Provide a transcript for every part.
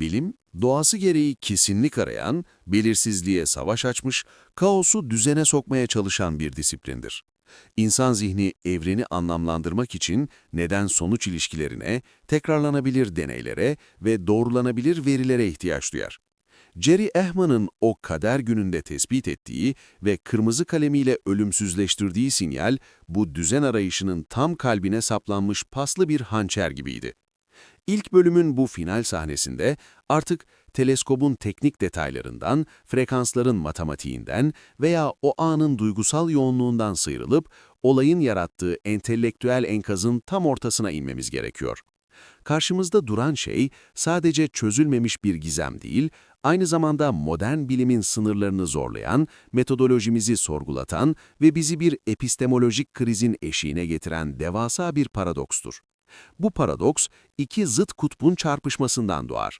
Bilim, doğası gereği kesinlik arayan, belirsizliğe savaş açmış, kaosu düzene sokmaya çalışan bir disiplindir. İnsan zihni evreni anlamlandırmak için neden-sonuç ilişkilerine, tekrarlanabilir deneylere ve doğrulanabilir verilere ihtiyaç duyar. Jerry Ehman'ın o kader gününde tespit ettiği ve kırmızı kalemiyle ölümsüzleştirdiği sinyal, bu düzen arayışının tam kalbine saplanmış paslı bir hançer gibiydi. İlk bölümün bu final sahnesinde artık teleskobun teknik detaylarından, frekansların matematiğinden veya o anın duygusal yoğunluğundan sıyrılıp olayın yarattığı entelektüel enkazın tam ortasına inmemiz gerekiyor. Karşımızda duran şey sadece çözülmemiş bir gizem değil, aynı zamanda modern bilimin sınırlarını zorlayan, metodolojimizi sorgulatan ve bizi bir epistemolojik krizin eşiğine getiren devasa bir paradokstur. Bu paradoks iki zıt kutbun çarpışmasından doğar.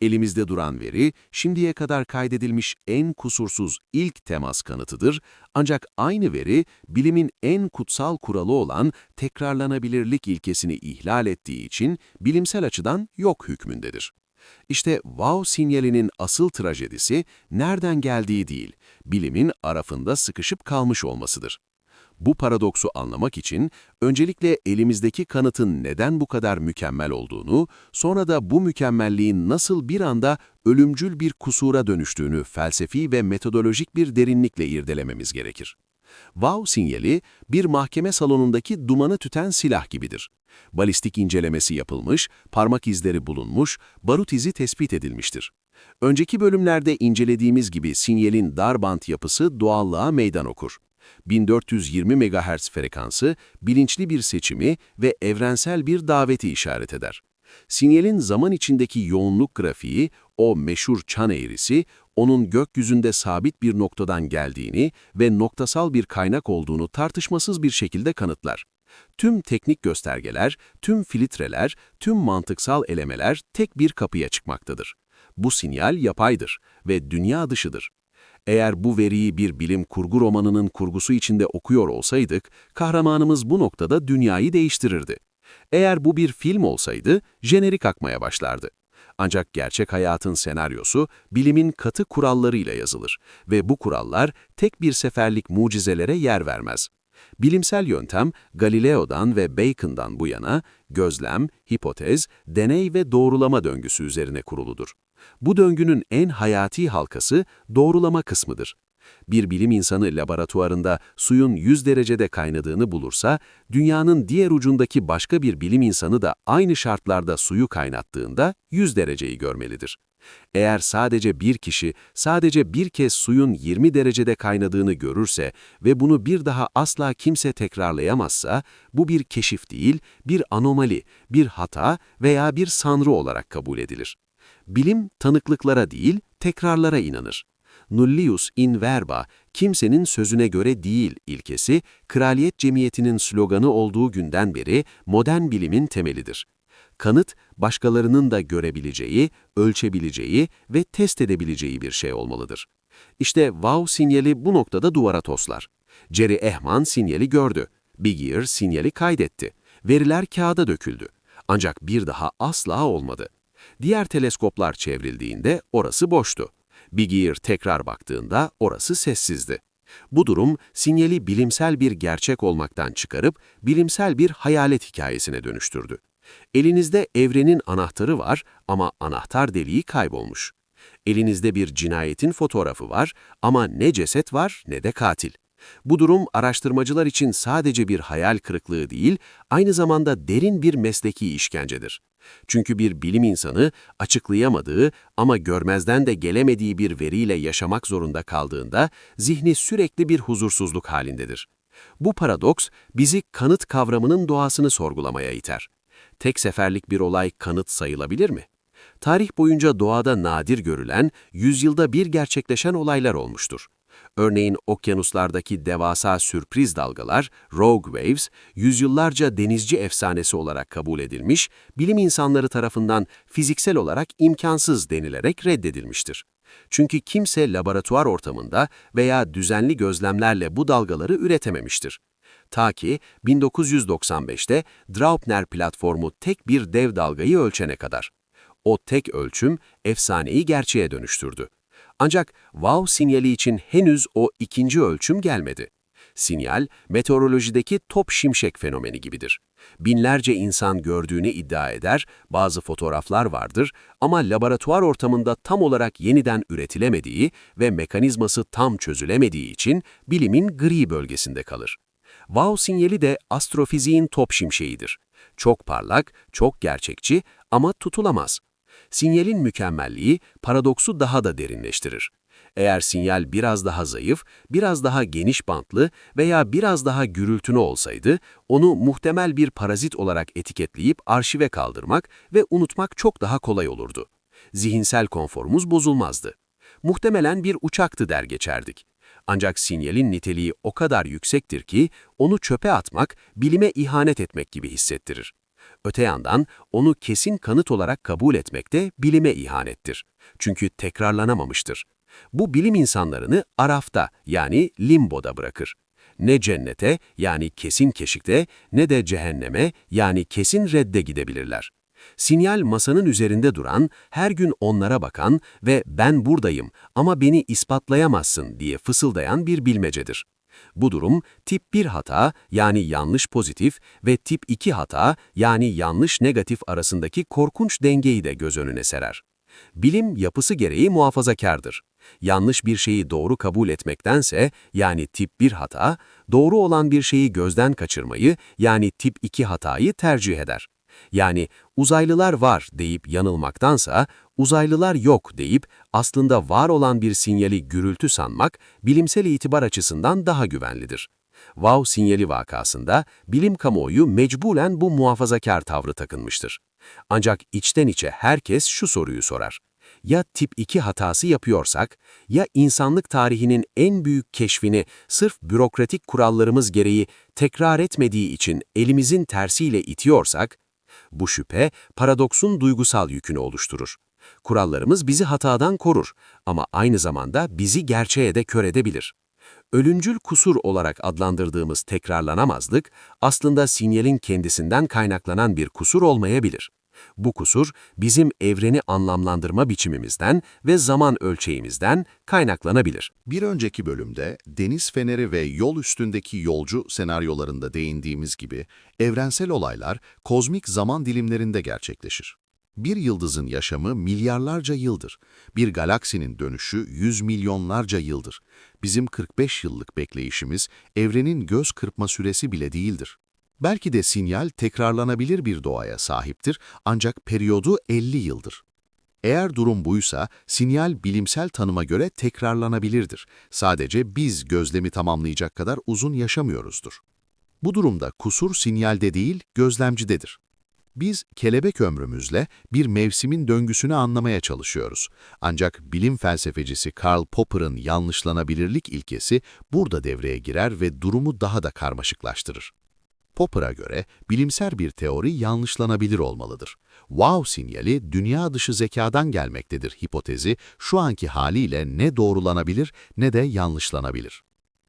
Elimizde duran veri, şimdiye kadar kaydedilmiş en kusursuz ilk temas kanıtıdır, ancak aynı veri, bilimin en kutsal kuralı olan tekrarlanabilirlik ilkesini ihlal ettiği için bilimsel açıdan yok hükmündedir. İşte wow sinyalinin asıl trajedisi nereden geldiği değil, bilimin arafında sıkışıp kalmış olmasıdır. Bu paradoksu anlamak için öncelikle elimizdeki kanıtın neden bu kadar mükemmel olduğunu, sonra da bu mükemmelliğin nasıl bir anda ölümcül bir kusura dönüştüğünü felsefi ve metodolojik bir derinlikle irdelememiz gerekir. Wow sinyali bir mahkeme salonundaki dumanı tüten silah gibidir. Balistik incelemesi yapılmış, parmak izleri bulunmuş, barut izi tespit edilmiştir. Önceki bölümlerde incelediğimiz gibi sinyalin dar bant yapısı doğallığa meydan okur. 1420 MHz frekansı bilinçli bir seçimi ve evrensel bir daveti işaret eder. Sinyalin zaman içindeki yoğunluk grafiği, o meşhur çan eğrisi, onun gökyüzünde sabit bir noktadan geldiğini ve noktasal bir kaynak olduğunu tartışmasız bir şekilde kanıtlar. Tüm teknik göstergeler, tüm filtreler, tüm mantıksal elemeler tek bir kapıya çıkmaktadır. Bu sinyal yapaydır ve dünya dışıdır. Eğer bu veriyi bir bilim kurgu romanının kurgusu içinde okuyor olsaydık, kahramanımız bu noktada dünyayı değiştirirdi. Eğer bu bir film olsaydı, jenerik akmaya başlardı. Ancak gerçek hayatın senaryosu bilimin katı kurallarıyla yazılır ve bu kurallar tek bir seferlik mucizelere yer vermez. Bilimsel yöntem Galileo'dan ve Bacon'dan bu yana gözlem, hipotez, deney ve doğrulama döngüsü üzerine kuruludur. Bu döngünün en hayati halkası doğrulama kısmıdır. Bir bilim insanı laboratuvarında suyun 100 derecede kaynadığını bulursa, dünyanın diğer ucundaki başka bir bilim insanı da aynı şartlarda suyu kaynattığında 100 dereceyi görmelidir. Eğer sadece bir kişi sadece bir kez suyun 20 derecede kaynadığını görürse ve bunu bir daha asla kimse tekrarlayamazsa, bu bir keşif değil, bir anomali, bir hata veya bir sanrı olarak kabul edilir. Bilim tanıklıklara değil, tekrarlara inanır. Nullius in verba, kimsenin sözüne göre değil ilkesi, kraliyet cemiyetinin sloganı olduğu günden beri modern bilimin temelidir. Kanıt, başkalarının da görebileceği, ölçebileceği ve test edebileceği bir şey olmalıdır. İşte wow sinyali bu noktada duvara toslar. Jerry Ehman sinyali gördü. Big Ear sinyali kaydetti. Veriler kağıda döküldü. Ancak bir daha asla olmadı. Diğer teleskoplar çevrildiğinde orası boştu. Big Ear tekrar baktığında orası sessizdi. Bu durum sinyali bilimsel bir gerçek olmaktan çıkarıp bilimsel bir hayalet hikayesine dönüştürdü. Elinizde evrenin anahtarı var ama anahtar deliği kaybolmuş. Elinizde bir cinayetin fotoğrafı var ama ne ceset var ne de katil. Bu durum araştırmacılar için sadece bir hayal kırıklığı değil, aynı zamanda derin bir mesleki işkencedir. Çünkü bir bilim insanı açıklayamadığı ama görmezden de gelemediği bir veriyle yaşamak zorunda kaldığında zihni sürekli bir huzursuzluk halindedir. Bu paradoks bizi kanıt kavramının doğasını sorgulamaya iter. Tek seferlik bir olay kanıt sayılabilir mi? Tarih boyunca doğada nadir görülen, yüzyılda bir gerçekleşen olaylar olmuştur. Örneğin okyanuslardaki devasa sürpriz dalgalar, rogue waves, yüzyıllarca denizci efsanesi olarak kabul edilmiş, bilim insanları tarafından fiziksel olarak imkansız denilerek reddedilmiştir. Çünkü kimse laboratuvar ortamında veya düzenli gözlemlerle bu dalgaları üretememiştir. Ta ki 1995'te Draupner platformu tek bir dev dalgayı ölçene kadar. O tek ölçüm efsaneyi gerçeğe dönüştürdü. Ancak wow sinyali için henüz o ikinci ölçüm gelmedi. Sinyal, meteorolojideki top şimşek fenomeni gibidir. Binlerce insan gördüğünü iddia eder, bazı fotoğraflar vardır ama laboratuvar ortamında tam olarak yeniden üretilemediği ve mekanizması tam çözülemediği için bilimin gri bölgesinde kalır. Wow sinyali de astrofiziğin top şimşeğidir. Çok parlak, çok gerçekçi ama tutulamaz. Sinyalin mükemmelliği paradoksu daha da derinleştirir. Eğer sinyal biraz daha zayıf, biraz daha geniş bantlı veya biraz daha gürültülü olsaydı, onu muhtemel bir parazit olarak etiketleyip arşive kaldırmak ve unutmak çok daha kolay olurdu. Zihinsel konforumuz bozulmazdı. Muhtemelen bir uçaktı der geçerdik. Ancak sinyalin niteliği o kadar yüksektir ki onu çöpe atmak, bilime ihanet etmek gibi hissettirir. Öte yandan onu kesin kanıt olarak kabul etmek de bilime ihanettir. Çünkü tekrarlanamamıştır. Bu bilim insanlarını arafta yani limboda bırakır. Ne cennete yani kesin keşikte ne de cehenneme yani kesin redde gidebilirler. Sinyal masanın üzerinde duran, her gün onlara bakan ve ben buradayım ama beni ispatlayamazsın diye fısıldayan bir bilmecedir. Bu durum tip 1 hata yani yanlış pozitif ve tip 2 hata yani yanlış negatif arasındaki korkunç dengeyi de göz önüne serer. Bilim yapısı gereği muhafazakardır. Yanlış bir şeyi doğru kabul etmektense yani tip 1 hata, doğru olan bir şeyi gözden kaçırmayı yani tip 2 hatayı tercih eder. Yani uzaylılar var deyip yanılmaktansa uzaylılar yok deyip aslında var olan bir sinyali gürültü sanmak bilimsel itibar açısından daha güvenlidir. Wow sinyali vakasında bilim kamuoyu mecburen bu muhafazakar tavrı takınmıştır. Ancak içten içe herkes şu soruyu sorar. Ya tip 2 hatası yapıyorsak, ya insanlık tarihinin en büyük keşfini sırf bürokratik kurallarımız gereği tekrar etmediği için elimizin tersiyle itiyorsak, bu şüphe paradoksun duygusal yükünü oluşturur. Kurallarımız bizi hatadan korur ama aynı zamanda bizi gerçeğe de kör edebilir. Ölüncül kusur olarak adlandırdığımız tekrarlanamazlık aslında sinyalin kendisinden kaynaklanan bir kusur olmayabilir. Bu kusur bizim evreni anlamlandırma biçimimizden ve zaman ölçeğimizden kaynaklanabilir. Bir önceki bölümde deniz feneri ve yol üstündeki yolcu senaryolarında değindiğimiz gibi evrensel olaylar kozmik zaman dilimlerinde gerçekleşir. Bir yıldızın yaşamı milyarlarca yıldır. Bir galaksinin dönüşü yüz milyonlarca yıldır. Bizim 45 yıllık bekleyişimiz evrenin göz kırpma süresi bile değildir. Belki de sinyal tekrarlanabilir bir doğaya sahiptir ancak periyodu 50 yıldır. Eğer durum buysa, sinyal bilimsel tanıma göre tekrarlanabilirdir. Sadece biz gözlemi tamamlayacak kadar uzun yaşamıyoruzdur. Bu durumda kusur sinyalde değil, gözlemcidedir. Biz kelebek ömrümüzle bir mevsimin döngüsünü anlamaya çalışıyoruz. Ancak bilim felsefecisi Karl Popper'ın yanlışlanabilirlik ilkesi burada devreye girer ve durumu daha da karmaşıklaştırır. Popper'a göre bilimsel bir teori yanlışlanabilir olmalıdır. Wow sinyali dünya dışı zekadan gelmektedir hipotezi şu anki haliyle ne doğrulanabilir ne de yanlışlanabilir.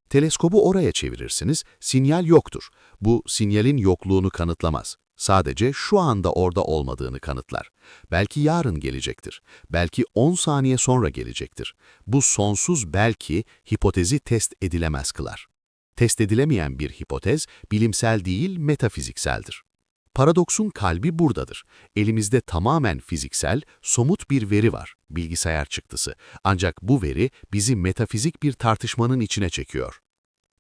Teleskobu oraya çevirirsiniz, sinyal yoktur. Bu sinyalin yokluğunu kanıtlamaz. Sadece şu anda orada olmadığını kanıtlar. Belki yarın gelecektir. Belki 10 saniye sonra gelecektir. Bu sonsuz belki hipotezi test edilemez kılar. Test edilemeyen bir hipotez bilimsel değil metafizikseldir. Paradoksun kalbi buradadır. Elimizde tamamen fiziksel, somut bir veri var, bilgisayar çıktısı. Ancak bu veri bizi metafizik bir tartışmanın içine çekiyor.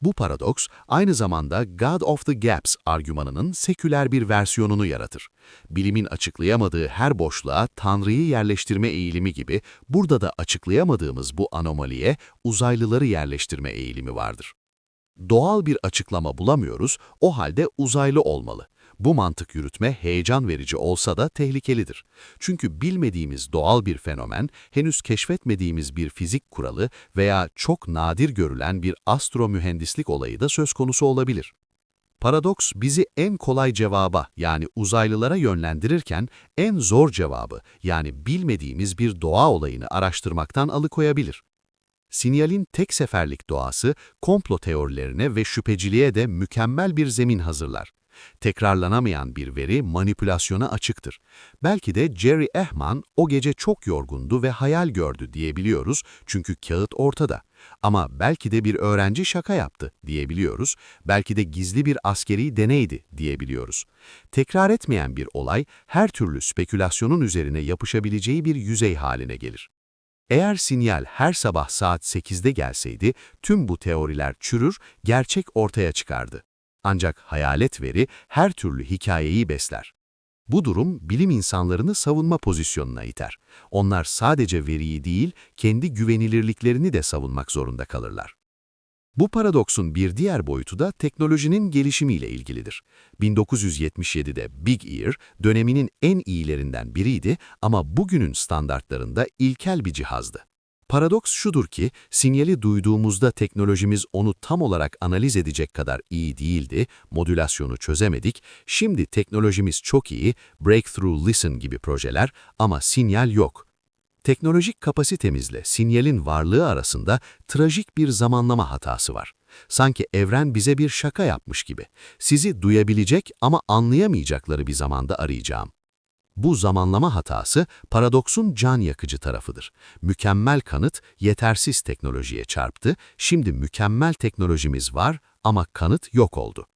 Bu paradoks aynı zamanda God of the Gaps argümanının seküler bir versiyonunu yaratır. Bilimin açıklayamadığı her boşluğa Tanrı'yı yerleştirme eğilimi gibi burada da açıklayamadığımız bu anomaliye uzaylıları yerleştirme eğilimi vardır. Doğal bir açıklama bulamıyoruz, o halde uzaylı olmalı. Bu mantık yürütme heyecan verici olsa da tehlikelidir. Çünkü bilmediğimiz doğal bir fenomen, henüz keşfetmediğimiz bir fizik kuralı veya çok nadir görülen bir astro mühendislik olayı da söz konusu olabilir. Paradoks bizi en kolay cevaba yani uzaylılara yönlendirirken en zor cevabı yani bilmediğimiz bir doğa olayını araştırmaktan alıkoyabilir. Sinyalin tek seferlik doğası komplo teorilerine ve şüpheciliğe de mükemmel bir zemin hazırlar. Tekrarlanamayan bir veri manipülasyona açıktır. Belki de Jerry Ehman o gece çok yorgundu ve hayal gördü diyebiliyoruz çünkü kağıt ortada. Ama belki de bir öğrenci şaka yaptı diyebiliyoruz, belki de gizli bir askeri deneydi diyebiliyoruz. Tekrar etmeyen bir olay her türlü spekülasyonun üzerine yapışabileceği bir yüzey haline gelir. Eğer sinyal her sabah saat 8'de gelseydi, tüm bu teoriler çürür, gerçek ortaya çıkardı. Ancak hayalet veri her türlü hikayeyi besler. Bu durum bilim insanlarını savunma pozisyonuna iter. Onlar sadece veriyi değil, kendi güvenilirliklerini de savunmak zorunda kalırlar. Bu paradoksun bir diğer boyutu da teknolojinin gelişimiyle ilgilidir. 1977'de Big Ear döneminin en iyilerinden biriydi ama bugünün standartlarında ilkel bir cihazdı. Paradoks şudur ki, sinyali duyduğumuzda teknolojimiz onu tam olarak analiz edecek kadar iyi değildi, modülasyonu çözemedik, şimdi teknolojimiz çok iyi, Breakthrough Listen gibi projeler ama sinyal yok. Teknolojik kapasitemizle sinyalin varlığı arasında trajik bir zamanlama hatası var. Sanki evren bize bir şaka yapmış gibi. Sizi duyabilecek ama anlayamayacakları bir zamanda arayacağım. Bu zamanlama hatası paradoksun can yakıcı tarafıdır. Mükemmel kanıt yetersiz teknolojiye çarptı, şimdi mükemmel teknolojimiz var ama kanıt yok oldu.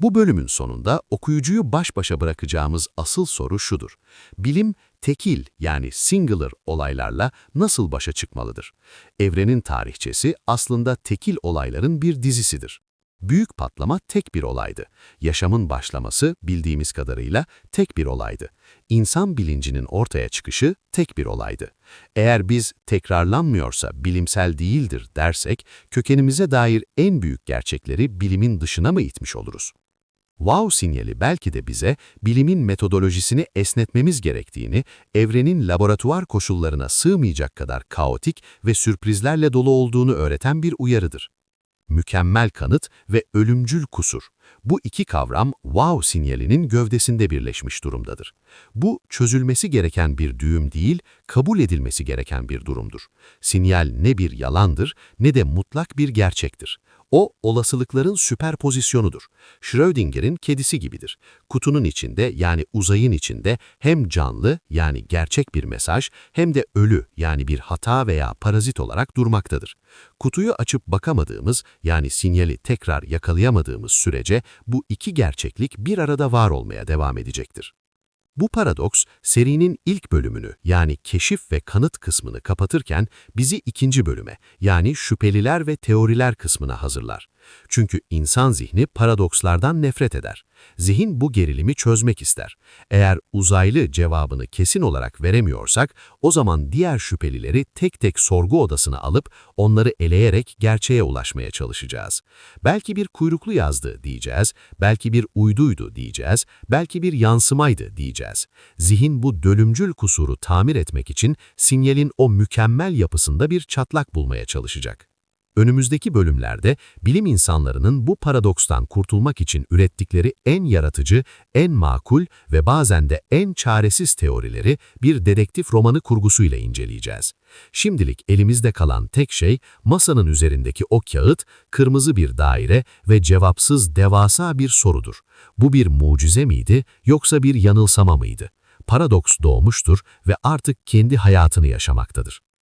Bu bölümün sonunda okuyucuyu baş başa bırakacağımız asıl soru şudur. Bilim, tekil yani singular olaylarla nasıl başa çıkmalıdır? Evrenin tarihçesi aslında tekil olayların bir dizisidir. Büyük patlama tek bir olaydı. Yaşamın başlaması bildiğimiz kadarıyla tek bir olaydı. İnsan bilincinin ortaya çıkışı tek bir olaydı. Eğer biz tekrarlanmıyorsa bilimsel değildir dersek, kökenimize dair en büyük gerçekleri bilimin dışına mı itmiş oluruz? Wow sinyali belki de bize bilimin metodolojisini esnetmemiz gerektiğini, evrenin laboratuvar koşullarına sığmayacak kadar kaotik ve sürprizlerle dolu olduğunu öğreten bir uyarıdır. Mükemmel kanıt ve ölümcül kusur. Bu iki kavram wow sinyalinin gövdesinde birleşmiş durumdadır. Bu çözülmesi gereken bir düğüm değil, kabul edilmesi gereken bir durumdur. Sinyal ne bir yalandır ne de mutlak bir gerçektir. O, olasılıkların süperpozisyonudur. Schrödinger'in kedisi gibidir. Kutunun içinde yani uzayın içinde hem canlı yani gerçek bir mesaj hem de ölü yani bir hata veya parazit olarak durmaktadır. Kutuyu açıp bakamadığımız yani sinyali tekrar yakalayamadığımız sürece bu iki gerçeklik bir arada var olmaya devam edecektir. Bu paradoks, serinin ilk bölümünü yani keşif ve kanıt kısmını kapatırken bizi ikinci bölüme yani şüpheliler ve teoriler kısmına hazırlar. Çünkü insan zihni paradokslardan nefret eder. Zihin bu gerilimi çözmek ister. Eğer uzaylı cevabını kesin olarak veremiyorsak, o zaman diğer şüphelileri tek tek sorgu odasına alıp onları eleyerek gerçeğe ulaşmaya çalışacağız. Belki bir kuyruklu yazdı diyeceğiz, belki bir uyduydu diyeceğiz, belki bir yansımaydı diyeceğiz. Zihin bu dölümcül kusuru tamir etmek için sinyalin o mükemmel yapısında bir çatlak bulmaya çalışacak. Önümüzdeki bölümlerde bilim insanlarının bu paradokstan kurtulmak için ürettikleri en yaratıcı, en makul ve bazen de en çaresiz teorileri bir dedektif romanı kurgusuyla inceleyeceğiz. Şimdilik elimizde kalan tek şey masanın üzerindeki o kağıt, kırmızı bir daire ve cevapsız devasa bir sorudur. Bu bir mucize miydi yoksa bir yanılsama mıydı? Paradoks doğmuştur ve artık kendi hayatını yaşamaktadır.